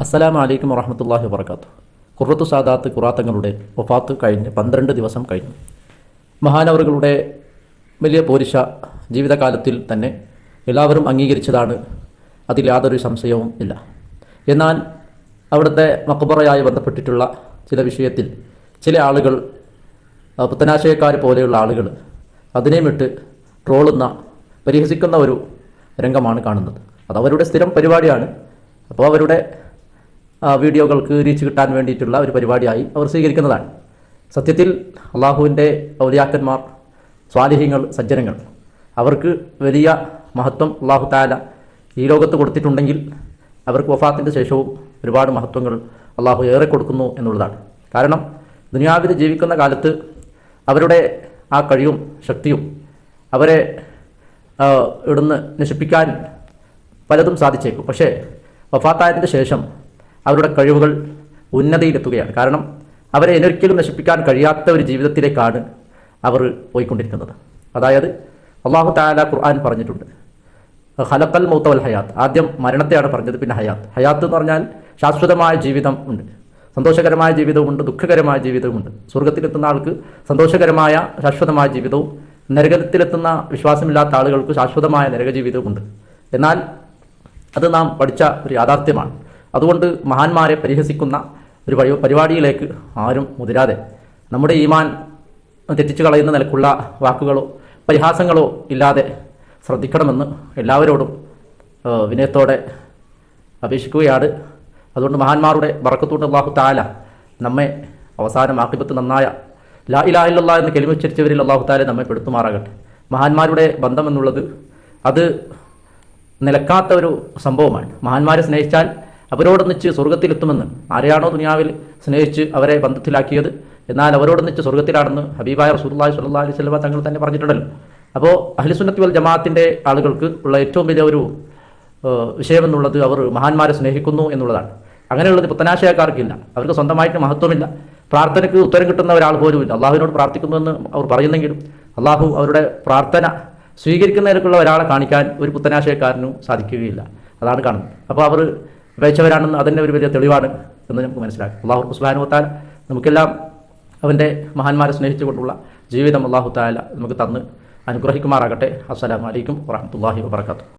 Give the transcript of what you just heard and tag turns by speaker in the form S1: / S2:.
S1: അസ്സലാമു അലൈക്കും വറഹമത്തല്ലാഹി വർക്കാത്തു കുറത്തു സാദാത്ത് കുറാത്തങ്ങളുടെ ഒഫാത്ത് കഴിഞ്ഞ് പന്ത്രണ്ട് ദിവസം കഴിഞ്ഞു. മഹാനവറുകളുടെ വലിയ പോരിശ ജീവിതകാലത്തിൽ തന്നെ എല്ലാവരും അംഗീകരിച്ചതാണ്. അതിൽ യാതൊരു സംശയവും ഇല്ല. എന്നാൽ അവിടുത്തെ മക്കബറയായി ബന്ധപ്പെട്ടിട്ടുള്ള ചില വിഷയത്തിൽ ചില ആളുകൾ പുത്തനാശയക്കാർ പോലെയുള്ള ആളുകൾ അതിനെയും വിട്ട് ട്രോളുന്ന പരിഹസിക്കുന്ന ഒരു രംഗമാണ് കാണുന്നത്. അത് അവരുടെ സ്ഥിരം പരിപാടിയാണ്. അപ്പോൾ അവരുടെ വീഡിയോകൾക്ക് റീച്ച് കിട്ടാൻ വേണ്ടിയിട്ടുള്ള ഒരു പരിപാടിയായി അവർ സ്വീകരിക്കുന്നതാണ്. സത്യത്തിൽ അള്ളാഹുവിന്റെ ഔലിയാക്കന്മാർ സ്വാലിഹ്യങ്ങൾ സജ്ജനങ്ങൾ അവർക്ക് വലിയ മഹത്വം അള്ളാഹു താല ഈ ലോകത്ത് കൊടുത്തിട്ടുണ്ടെങ്കിൽ അവർക്ക് വഫാത്തിന്റെ ശേഷവും ഒരുപാട് മഹത്വങ്ങൾ അള്ളാഹു ഏറെ കൊടുക്കുന്നു എന്നുള്ളതാണ്. കാരണം ദുനിയാവിൽ ജീവിക്കുന്ന കാലത്ത് അവരുടെ ആ കഴിവും ശക്തിയും അവരെ ഇവിടുന്ന് നശിപ്പിക്കാൻ പലതും സാധിച്ചേക്കും. പക്ഷേ വഫാത്തായതിന്റെ ശേഷം അവരുടെ കഴിവുകൾ ഉന്നതിയിലെത്തുകയാണ്. കാരണം അവരെ ഒരിക്കലും നശിപ്പിക്കാൻ കഴിയാത്ത ഒരു ജീവിതത്തിലേക്കാണ് അവർ പോയിക്കൊണ്ടിരിക്കുന്നത്. അതായത് അള്ളാഹു താല ഖുർആൻ പറഞ്ഞിട്ടുണ്ട്. ഹലക്കൽ മൗത്തവൽ ഹയാത്ത്. ആദ്യം മരണത്തെയാണ് പറഞ്ഞത് പിന്നെ ഹയാത്ത്. ഹയാത്ത് എന്ന് പറഞ്ഞാൽ ശാശ്വതമായ ജീവിതം ഉണ്ട്. സന്തോഷകരമായ ജീവിതവുമുണ്ട് ദുഃഖകരമായ ജീവിതവുമുണ്ട് സ്വർഗത്തിലെത്തുന്ന ആൾക്ക് സന്തോഷകരമായ ശാശ്വതമായ ജീവിതവും നരകത്തിലെത്തുന്ന വിശ്വാസമില്ലാത്ത ആളുകൾക്ക് ശാശ്വതമായ നരക ജീവിതവുമുണ്ട് എന്നാൽ അത് നാം പഠിച്ച ഒരു യാഥാർത്ഥ്യമാണ്. അതുകൊണ്ട് മഹാന്മാരെ പരിഹസിക്കുന്ന ഒരു പരി പരിപാടിയിലേക്ക് ആരും മുതിരാതെ നമ്മുടെ ഈമാൻ തെറ്റിച്ചു കളയുന്ന നിലക്കുള്ള വാക്കുകളോ പരിഹാസങ്ങളോ ഇല്ലാതെ ശ്രദ്ധിക്കണമെന്ന് എല്ലാവരോടും വിനയത്തോടെ അപേക്ഷിക്കുകയാണ്. അതുകൊണ്ട് മഹാന്മാരുടെ ബറക്കത്തോട് അള്ളാഹു താല നമ്മെ അവസാനം ആക്കിപ്പത്ത് നന്നായ ലാ ഇലാ ഇല്ലാ എന്ന് കെളിമുച്ചരിച്ചവരിൽ അള്ളാഹു താല നമ്മെ പെടുത്തുമാറാകട്ടെ. മഹാന്മാരുടെ ബന്ധം എന്നുള്ളത് അത് നിലക്കാത്ത ഒരു സംഭവമാണ്. മഹാന്മാരെ സ്നേഹിച്ചാൽ അവരോടൊന്നിച്ച് സ്വർഗത്തിലെത്തുമെന്ന് ആരെയാണോ ദുനിയാവിൽ സ്നേഹിച്ച് അവരെ ബന്ധത്തിലാക്കിയത്? എന്നാൽ അവരോട് അവരോടൊന്നിച്ച് സ്വർഗത്തിലാണെന്ന് ഹബീബായ റസൂലുള്ളാഹി സ്വല്ലല്ലാഹി അലൈഹി സ്വലമ തങ്ങൾ തന്നെ പറഞ്ഞിട്ടുണ്ടല്ലോ. അപ്പോൾ അഹ്ലുസുന്നത്തി വൽ ജമാഅത്തിന്റെ ആളുകൾക്ക് ഉള്ള ഏറ്റവും വലിയ ഒരു വിഷയമെന്നുള്ളത് അവർ മഹാന്മാരെ സ്നേഹിക്കുന്നു എന്നുള്ളതാണ്. അങ്ങനെയുള്ളത് പുത്തനാശയക്കാർക്കില്ല. അവർക്ക് സ്വന്തമായിട്ട് മഹത്വമില്ല. പ്രാർത്ഥനയ്ക്ക് ഉത്തരം കിട്ടുന്ന ഒരാൾ പോലുമില്ല അള്ളാഹുവിനോട് പ്രാർത്ഥിക്കുന്നുവെന്ന് അവർ പറയുന്നെങ്കിലും അള്ളാഹു അവരുടെ പ്രാർത്ഥന സ്വീകരിക്കുന്നതിലേക്കുള്ള ഒരാളെ കാണിക്കാൻ ഒരു പുത്തനാശയക്കാരനും സാധിക്കുകയില്ല. അതാണ് കാണുന്നത്. അപ്പോൾ അവർ ഉപേക്ഷവരാണെന്ന് അതിന്റെ ഒരു വലിയ തെളിവാണ് എന്ന് നമുക്ക് മനസ്സിലാക്കി. അള്ളാഹു സുബാനുവത്താൽ നമുക്കെല്ലാം അവന്റെ മഹാന്മാരെ സ്നേഹിച്ചുകൊണ്ടുള്ള ജീവിതം അള്ളാഹു താല നമുക്ക് തന്ന് അനുഗ്രഹിക്കുമാറാകട്ടെ. അസ്സലാമു അലൈക്കും വറഹ്മത്തുള്ളാഹി വബർക്കാത്തു